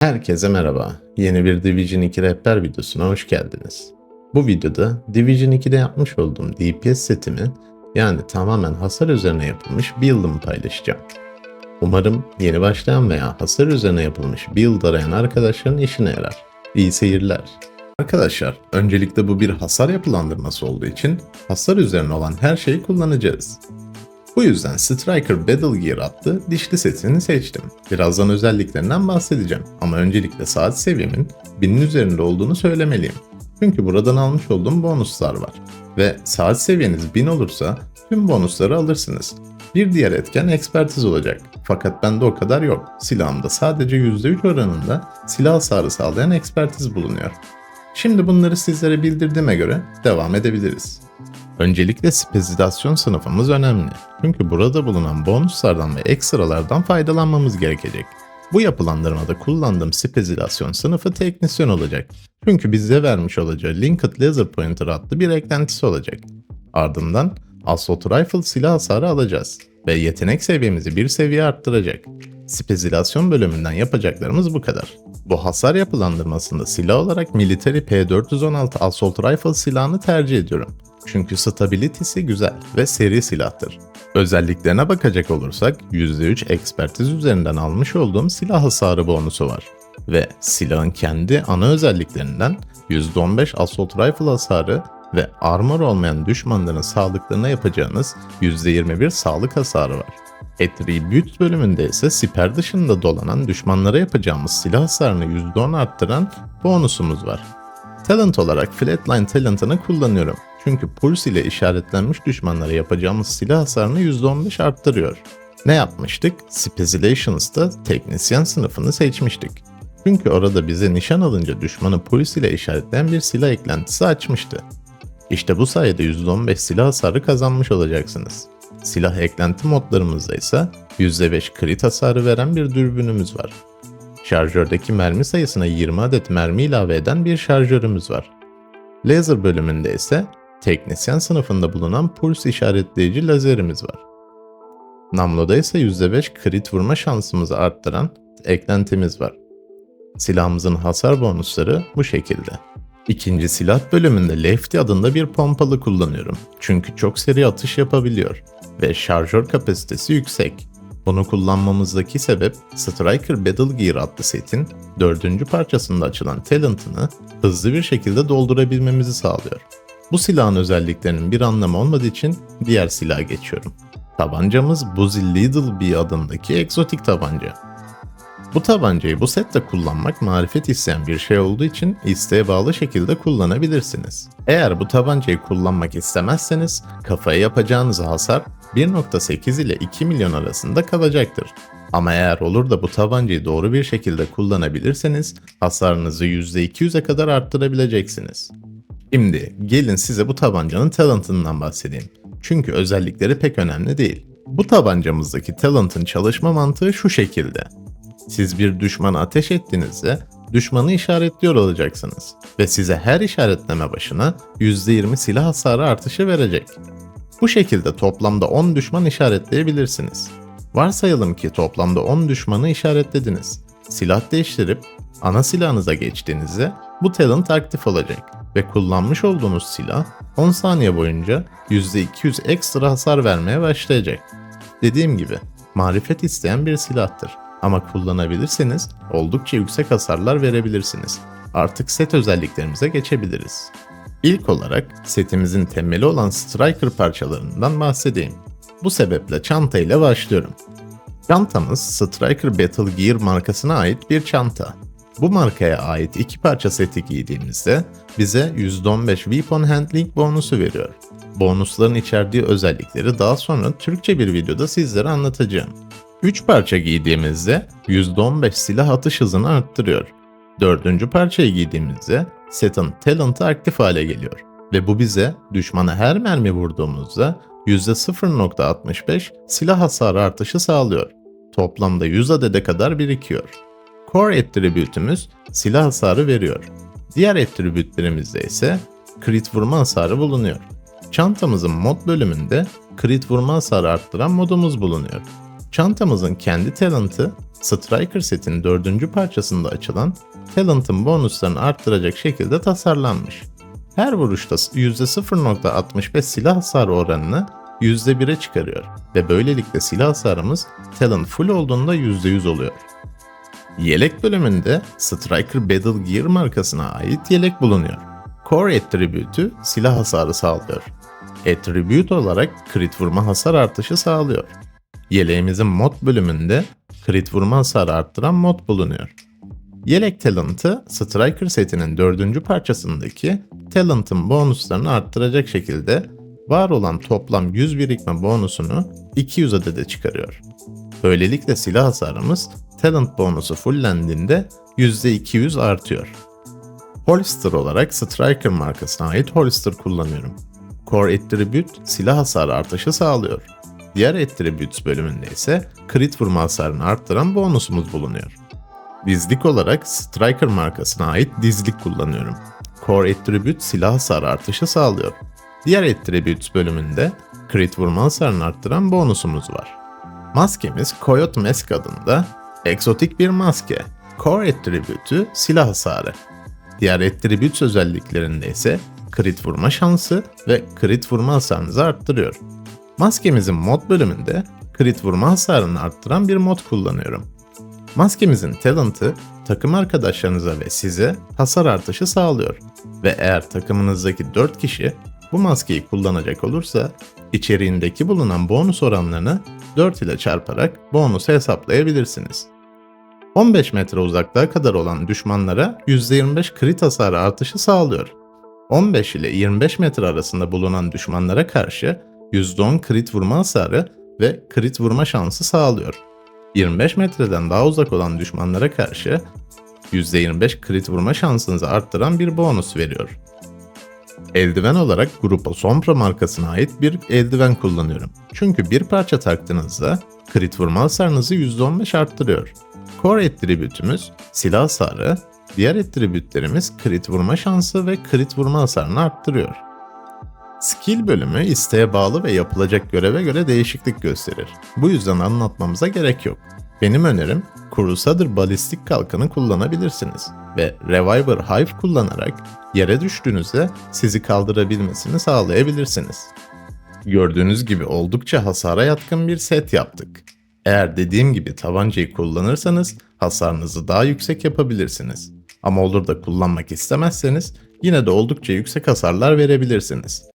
Herkese merhaba. Yeni bir Division 2 rehber videosuna hoş geldiniz. Bu videoda Division 2'de yapmış olduğum DPS setimi yani tamamen hasar üzerine yapılmış build'ımı paylaşacağım. Umarım yeni başlayan veya hasar üzerine yapılmış build arayan arkadaşların işine yarar. İyi seyirler. Arkadaşlar, öncelikle bu bir hasar yapılandırması olduğu için hasar üzerine olan her şeyi kullanacağız. Bu yüzden Striker Battle Gear adlı dişli setini seçtim. Birazdan özelliklerinden bahsedeceğim ama öncelikle saat seviyemin 1000'in üzerinde olduğunu söylemeliyim. Çünkü buradan almış olduğum bonuslar var. Ve saat seviyeniz 1000 olursa tüm bonusları alırsınız. Bir diğer etken ekspertiz olacak. Fakat bende o kadar yok. Silahımda sadece %3 oranında silah hasarı sağlayan ekspertiz bulunuyor. Şimdi bunları sizlere bildirdiğime göre devam edebiliriz. Öncelikle spesifistasyon sınıfımız önemli. Çünkü burada bulunan bonuslardan ve ekstralardan faydalanmamız gerekecek. Bu yapılandırmada kullandığım spesifistasyon sınıfı teknisyen olacak. Çünkü bize vermiş olacağı Linked Laser Pointer adlı bir eklentisi olacak. Ardından Assault Rifle silah hasarı alacağız ve yetenek seviyemizi bir seviye arttıracak. Spesilasyon bölümünden yapacaklarımız bu kadar. Bu hasar yapılandırmasında silah olarak Military P416 Assault Rifle silahını tercih ediyorum. Çünkü stability'si güzel ve seri silahtır. Özelliklerine bakacak olursak %3 ekspertiz üzerinden almış olduğum silah hasarı bonusu var. Ve silahın kendi ana özelliklerinden %15 Assault Rifle hasarı ve armor olmayan düşmanların sağlıklarına yapacağınız %21 sağlık hasarı var. Attribute bölümünde ise siper dışında dolanan düşmanlara yapacağımız silah hasarını %10 arttıran bonusumuz var. Talent olarak Flatline talentını kullanıyorum. Çünkü Pulse ile işaretlenmiş düşmanlara yapacağımız silah hasarını %15 arttırıyor. Ne yapmıştık? Specializations'ta teknisyen sınıfını seçmiştik. Çünkü orada bize nişan alınca düşmanı Pulse ile işaretleyen bir silah eklentisi açmıştı. İşte bu sayede %15 silah hasarı kazanmış olacaksınız. Silah eklenti modlarımızda ise %5 crit hasarı veren bir dürbünümüz var. Şarjördeki mermi sayısına 20 adet mermi ilave eden bir şarjörümüz var. Laser bölümünde ise teknisyen sınıfında bulunan puls işaretleyici lazerimiz var. Namlo'da ise %5 crit vurma şansımızı arttıran eklentimiz var. Silahımızın hasar bonusları bu şekilde. İkinci silah bölümünde Lefty adında bir pompalı kullanıyorum. Çünkü çok seri atış yapabiliyor ve şarjör kapasitesi yüksek. Bunu kullanmamızdaki sebep Striker Battle Gear adlı setin dördüncü parçasında açılan talentını hızlı bir şekilde doldurabilmemizi sağlıyor. Bu silahın özelliklerinin bir anlamı olmadığı için diğer silaha geçiyorum. Tabancamız Buzzy Little Bee adındaki egzotik tabanca. Bu tabancayı bu sette kullanmak marifet isteyen bir şey olduğu için isteğe bağlı şekilde kullanabilirsiniz. Eğer bu tabancayı kullanmak istemezseniz kafaya yapacağınız hasar 1.8 ile 2 milyon arasında kalacaktır. Ama eğer olur da bu tabancayı doğru bir şekilde kullanabilirseniz hasarınızı %200'e kadar arttırabileceksiniz. Şimdi gelin size bu tabancanın talentından bahsedeyim. Çünkü özellikleri pek önemli değil. Bu tabancamızdaki talentın çalışma mantığı şu şekilde. Siz bir düşmana ateş ettiğinizde düşmanı işaretliyor olacaksınız ve size her işaretleme başına %20 silah hasarı artışı verecek. Bu şekilde toplamda 10 düşman işaretleyebilirsiniz. Varsayalım ki toplamda 10 düşmanı işaretlediniz. Silah değiştirip ana silahınıza geçtiğinizde bu talent aktif olacak ve kullanmış olduğunuz silah 10 saniye boyunca %200 ekstra hasar vermeye başlayacak. Dediğim gibi marifet isteyen bir silahtır ama kullanabilirseniz oldukça yüksek hasarlar verebilirsiniz. Artık set özelliklerimize geçebiliriz. İlk olarak setimizin temeli olan Striker parçalarından bahsedeyim. Bu sebeple çanta ile başlıyorum. Çantamız Striker Battle Gear markasına ait bir çanta. Bu markaya ait iki parça seti giydiğimizde bize %15 Weapon Handling bonusu veriyor. Bonusların içerdiği özellikleri daha sonra Türkçe bir videoda sizlere anlatacağım. 3 parça giydiğimizde %15 silah atış hızını arttırıyor. Dördüncü parçayı giydiğimizde setin talent'ı aktif hale geliyor. Ve bu bize düşmana her mermi vurduğumuzda %0.65 silah hasarı artışı sağlıyor. Toplamda 100 adede kadar birikiyor. Core attribute'ümüz silah hasarı veriyor. Diğer attribute'lerimizde ise crit vurma hasarı bulunuyor. Çantamızın mod bölümünde crit vurma hasarı arttıran modumuz bulunuyor. Çantamızın kendi talentı Striker setin dördüncü parçasında açılan Talent'ın bonuslarını arttıracak şekilde tasarlanmış. Her vuruşta %0.65 silah hasarı oranını %1'e çıkarıyor ve böylelikle silah hasarımız Talent full olduğunda %100 oluyor. Yelek bölümünde Striker Battle Gear markasına ait yelek bulunuyor. Core Attribute'ü silah hasarı sağlıyor. Attribute olarak crit vurma hasar artışı sağlıyor. Yeleğimizin mod bölümünde crit vurma hasarı arttıran mod bulunuyor. Yelek talentı Striker setinin dördüncü parçasındaki talent'ın bonuslarını arttıracak şekilde var olan toplam 100 birikme bonusunu 200 adede çıkarıyor. Böylelikle silah hasarımız talent bonusu fullendiğinde %200 artıyor. Holster olarak Striker markasına ait holster kullanıyorum. Core Attribute silah hasarı artışı sağlıyor. Diğer Attributes bölümünde ise crit vurma hasarını arttıran bonusumuz bulunuyor. Dizlik olarak Striker markasına ait dizlik kullanıyorum. Core Attribute silah hasarı artışı sağlıyor. Diğer Attributes bölümünde crit vurma hasarını arttıran bonusumuz var. Maskemiz Coyote Mask adında egzotik bir maske. Core Attribute'ü silah hasarı. Diğer Attributes özelliklerinde ise crit vurma şansı ve crit vurma hasarınızı arttırıyor. Maskemizin mod bölümünde crit vurma hasarını arttıran bir mod kullanıyorum. Maskemizin talent'ı takım arkadaşlarınıza ve size hasar artışı sağlıyor. Ve eğer takımınızdaki 4 kişi bu maskeyi kullanacak olursa içeriğindeki bulunan bonus oranlarını 4 ile çarparak bonusu hesaplayabilirsiniz. 15 metre uzaklığa kadar olan düşmanlara %25 crit hasarı artışı sağlıyor. 15 ile 25 metre arasında bulunan düşmanlara karşı %10 crit vurma hasarı ve crit vurma şansı sağlıyor. 25 metreden daha uzak olan düşmanlara karşı %25 crit vurma şansınızı arttıran bir bonus veriyor. Eldiven olarak Grupo Sombra markasına ait bir eldiven kullanıyorum. Çünkü bir parça taktığınızda crit vurma hasarınızı %15 arttırıyor. Core attribütümüz silah hasarı, diğer attribütlerimiz crit vurma şansı ve crit vurma hasarını arttırıyor. Skill bölümü isteğe bağlı ve yapılacak göreve göre değişiklik gösterir. Bu yüzden anlatmamıza gerek yok. Benim önerim Crusader balistik kalkanı kullanabilirsiniz ve Reviver Hive kullanarak yere düştüğünüzde sizi kaldırabilmesini sağlayabilirsiniz. Gördüğünüz gibi oldukça hasara yatkın bir set yaptık. Eğer dediğim gibi tabancayı kullanırsanız hasarınızı daha yüksek yapabilirsiniz. Ama olur da kullanmak istemezseniz yine de oldukça yüksek hasarlar verebilirsiniz.